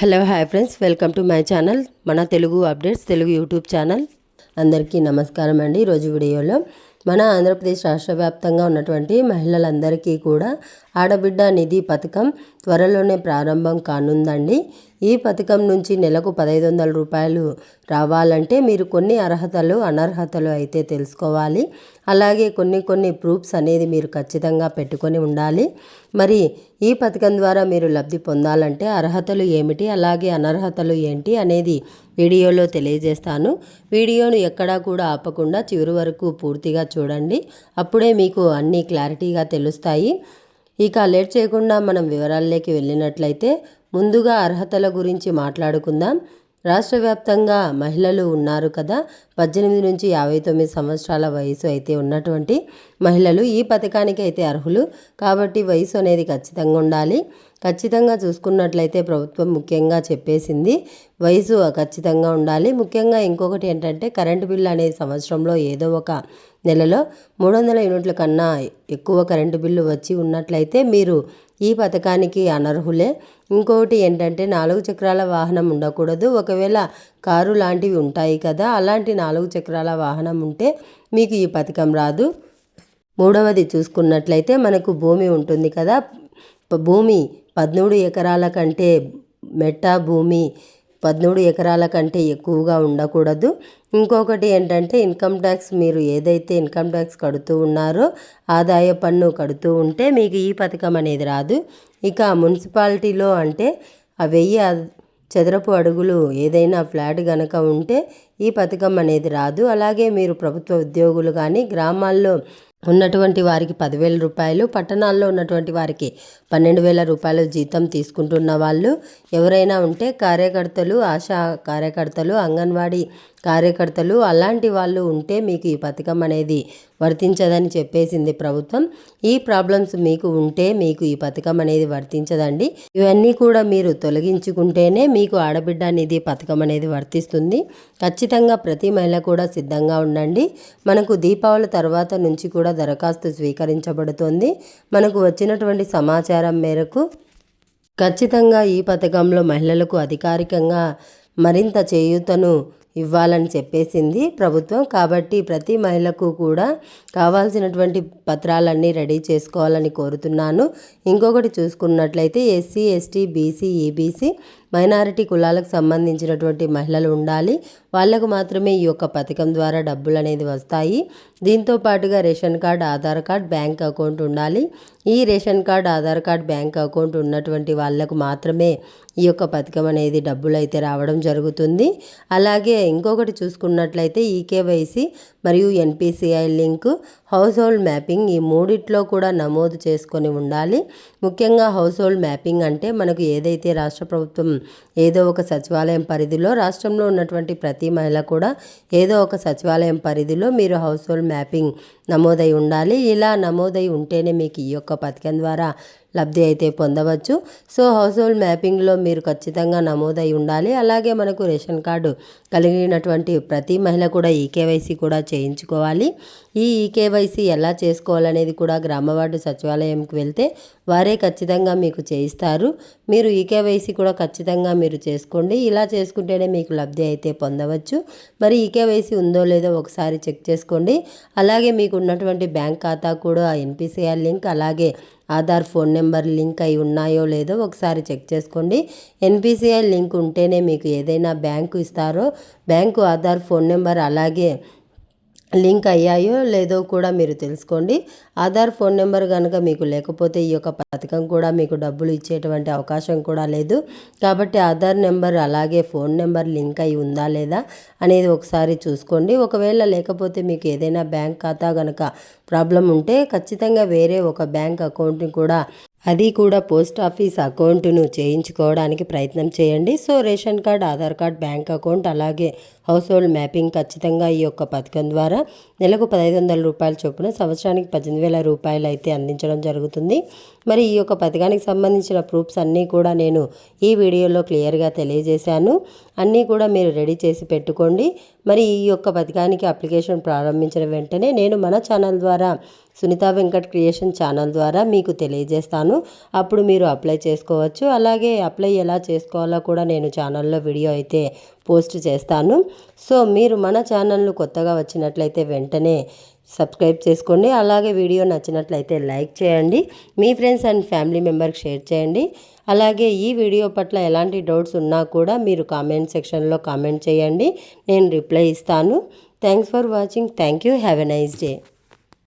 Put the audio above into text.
Hello hi friends. Welcome to my channel మన Telugu updates Telugu YouTube channel. అందరికీ నమస్కారం అండి. ఈరోజు వీడియోలో మన ఆంధ్రప్రదేశ్ రాష్ట్ర వ్యాప్తంగా ఉన్నటువంటి మహిళలందరికీ కూడా ఆడబిడ్డ నిధి పథకం త్వరలోనే ప్రారంభం కానుందండి. ఈ పథకం నుంచి నెలకు పదహైదు వందల రూపాయలు రావాలంటే మీరు కొన్ని అర్హతలు అనర్హతలు అయితే తెలుసుకోవాలి. అలాగే కొన్ని కొన్ని ప్రూఫ్స్ అనేది మీరు ఖచ్చితంగా పెట్టుకొని ఉండాలి. మరి ఈ పథకం ద్వారా మీరు లబ్ధి పొందాలంటే అర్హతలు ఏమిటి అలాగే అనర్హతలు ఏంటి అనేది వీడియోలో తెలియజేస్తాను. వీడియోను ఎక్కడా కూడా ఆపకుండా చివరి వరకు పూర్తిగా చూడండి. అప్పుడే మీకు అన్నీ క్లారిటీగా తెలుస్తాయి. ఇక లేట్ చేయకుండా మనం వివరాల్లోకి వెళ్ళినట్లయితే ముందుగా అర్హతల గురించి మాట్లాడుకుందాం. రాష్ట్ర వ్యాప్తంగా మహిళలు ఉన్నారు కదా. పద్దెనిమిది నుంచి యాభై తొమ్మిది సంవత్సరాల వయసు అయితే ఉన్నటువంటి మహిళలు ఈ పథకానికి అయితే అర్హులు. కాబట్టి వయసు అనేది ఖచ్చితంగా ఉండాలి. ఖచ్చితంగా చూసుకున్నట్లయితే ప్రభుత్వం ముఖ్యంగా చెప్పేసింది వయసు ఖచ్చితంగా ఉండాలి. ముఖ్యంగా ఇంకొకటి ఏంటంటే కరెంటు బిల్లు అనేది సంవత్సరంలో ఏదో ఒక నెలలో మూడు వందల యూనిట్ల కన్నా ఎక్కువ కరెంటు బిల్లు వచ్చి ఉన్నట్లయితే మీరు ఈ పథకానికి అనర్హులే. ఇంకొకటి ఏంటంటే నాలుగు చక్రాల వాహనం ఉండకూడదు. ఒకవేళ కారు లాంటివి ఉంటాయి కదా అలాంటి నాలుగు చక్రాల వాహనం ఉంటే మీకు ఈ పథకం రాదు. మూడవది చూసుకున్నట్లయితే మనకు భూమి ఉంటుంది కదా. భూమి పదమూడు ఎకరాల కంటే మెట్ట భూమి పదమూడు ఎకరాల కంటే ఎక్కువగా ఉండకూడదు. ఇంకొకటి ఏంటంటే ఇన్కమ్ ట్యాక్స్ మీరు ఏదైతే ఇన్కమ్ ట్యాక్స్ కడుతూ ఉన్నారో ఆదాయ పన్ను కడుతూ ఉంటే మీకు ఈ పథకం అనేది రాదు. ఇక మున్సిపాలిటీలో అంటే ఆ వెయ్యి చదరపు అడుగులు ఏదైనా ఫ్లాట్ కనుక ఉంటే ఈ పథకం అనేది రాదు. అలాగే మీరు ప్రభుత్వ ఉద్యోగులు కానీ గ్రామాల్లో ఉన్నటువంటి వారికి పదివేల రూపాయలు పట్టణాల్లో ఉన్నటువంటి వారికి పన్నెండు వేల రూపాయలు జీతం తీసుకుంటున్న వాళ్ళు ఎవరైనా ఉంటే కార్యకర్తలు ఆశా కార్యకర్తలు అంగన్వాడీ కార్యకర్తలు అలాంటి వాళ్ళు ఉంటే మీకు ఈ పథకం అనేది వర్తించదని చెప్పేసింది ప్రభుత్వం. ఈ ప్రాబ్లమ్స్ మీకు ఉంటే మీకు ఈ పథకం అనేది వర్తించదండి. ఇవన్నీ కూడా మీరు తొలగించుకుంటేనే మీకు ఆడబిడ్డ నిధి పథకం అనేది వర్తిస్తుంది. ఖచ్చితంగా ఖచ్చితంగా ప్రతి మహిళ కూడా సిద్ధంగా ఉండండి. మనకు దీపావళి తర్వాత నుంచి కూడా దరఖాస్తు స్వీకరించబడుతుంది. మనకు వచ్చినటువంటి సమాచారం మేరకు ఖచ్చితంగా ఈ పథకంలో మహిళలకు అధికారికంగా మరింత చేయూతను ఇవ్వాలని చెప్పేసింది ప్రభుత్వం. కాబట్టి ప్రతి మహిళకు కూడా కావాల్సినటువంటి పత్రాలన్నీ రెడీ చేసుకోవాలని కోరుతున్నాను. ఇంకొకటి చూసుకున్నట్లయితే SC ST BC EBC minority కులాలకు సంబంధించినటువంటి మహిళలు ఉండాలి. వాళ్ళకు మాత్రమే ఈ యొక్క పథకం ద్వారా డబ్బులు అనేది వస్తాయి. దీంతో పాటుగా ration card Aadhaar card bank account ఉండాలి. ఈ ration card Aadhaar card bank account ఉన్నటువంటి వాళ్ళకు మాత్రమే ఈ యొక్క పథకం అనేది డబ్బులు అయితే రావడం జరుగుతుంది. అలాగే ఇంకొకటి చూసుకున్నట్లయితే ఈకేవైసీ మరియు NPCI link house hold mapping ఈ మూడిట్లో కూడా నమోదు చేసుకొని ఉండాలి. ముఖ్యంగా హౌస్ హోల్డ్ మ్యాపింగ్ అంటే మనకు ఏదైతే రాష్ట్ర ప్రభుత్వం ఏదో ఒక సచివాలయం పరిధిలో రాష్ట్రంలో ఉన్నటువంటి ప్రతి మహిళ కూడా ఏదో ఒక సచివాలయం పరిధిలో మీరు హౌస్ హోల్డ్ మ్యాపింగ్ నమోదై ఉండాలి. ఇలా నమోదై ఉంటేనే మీకు ఈ యొక్క పథకం ద్వారా లబ్ధి అయితే పొందవచ్చు. సో హౌస్ హోల్డ్ మ్యాపింగ్లో మీరు ఖచ్చితంగా నమోదై ఉండాలి. అలాగే మనకు రేషన్ కార్డు కలిగినటువంటి ప్రతి మహిళ కూడా ఈకేవైసీ కూడా చేయించుకోవాలి. ఈ ఈకేవైసీ ఎలా చేసుకోవాలనేది కూడా గ్రామవార్డు సచివాలయంకి వెళ్తే వారే ఖచ్చితంగా మీకు చేయిస్తారు. మీరు ఈకేవైసీ కూడా ఖచ్చితంగా మీరు చేసుకోండి. ఇలా చేసుకుంటేనే మీకు లబ్ధి అయితే పొందవచ్చు. మరి ఈకేవైసీ ఉందో లేదో ఒకసారి చెక్ చేసుకోండి. అలాగే మీకు ఉన్నటువంటి బ్యాంక్ ఖాతా కూడా ఎన్పిసిఆర్ లింక్ అలాగే ఆధార్ ఫోన్ నెంబర్ లింక్ అయి ఉన్నాయో లేదో ఒకసారి చెక్ చేసుకోండి. ఎన్పిసిఐ లింక్ ఉంటేనే మీకు ఏదైనా బ్యాంకు ఇస్తారో బ్యాంకు ఆధార్ ఫోన్ నెంబర్ అలాగే లింక్ అయ్యాయో లేదో కూడా మీరు తెలుసుకోండి. ఆధార్ ఫోన్ నెంబర్ కనుక మీకు లేకపోతే ఈ యొక్క పథకం కూడా మీకు డబ్బులు ఇచ్చేటువంటి అవకాశం కూడా లేదు. కాబట్టి ఆధార్ నెంబర్ అలాగే ఫోన్ నెంబర్ లింక్ అయి ఉందా లేదా అనేది ఒకసారి చూసుకోండి. ఒకవేళ లేకపోతే మీకు ఏదైనా బ్యాంక్ ఖాతా కనుక ప్రాబ్లం ఉంటే ఖచ్చితంగా వేరే ఒక బ్యాంక్ అకౌంట్ని కూడా అది కూడా పోస్ట్ ఆఫీస్ అకౌంట్ను చేయించుకోవడానికి ప్రయత్నం చేయండి. So ration card Aadhaar card bank account అలాగే హౌస్ హోల్డ్ మ్యాపింగ్ ఖచ్చితంగా ఈ యొక్క పథకం ద్వారా నెలకు పదహైదు వందల రూపాయల చొప్పున సంవత్సరానికి పద్దెనిమిది వేల రూపాయలు అయితే అందించడం జరుగుతుంది. మరి ఈ యొక్క పథకానికి సంబంధించిన ప్రూఫ్స్ అన్నీ కూడా నేను ఈ వీడియోలో క్లియర్గా తెలియజేశాను. అన్నీ కూడా మీరు రెడీ చేసి పెట్టుకోండి. మరి ఈ యొక్క పథకానికి అప్లికేషన్ ప్రారంభించిన వెంటనే నేను మన ఛానల్ ద్వారా సునీత వెంకట్ క్రియేషన్ ఛానల్ ద్వారా మీకు తెలియజేస్తాను. అప్పుడు మీరు అప్లై చేసుకోవచ్చు. అలాగే అప్లై ఎలా చేసుకోవాలో కూడా నేను ఛానల్లో వీడియో అయితే పోస్ట్ చేస్తాను. సో మీరు మన ఛానల్ను కొత్తగా వచ్చినట్లయితే వెంటనే సబ్స్క్రైబ్ చేసుకోండి. అలాగే వీడియో నచ్చినట్లయితే లైక్ చేయండి. మీ ఫ్రెండ్స్ అండ్ ఫ్యామిలీ మెంబర్కి షేర్ చేయండి. అలాగే ఈ వీడియో పట్ల ఎలాంటి డౌట్స్ ఉన్నా కూడా మీరు కామెంట్ సెక్షన్లో కామెంట్ చేయండి. నేను రిప్లై ఇస్తాను. Thanks for watching. Thank you. Have a nice day.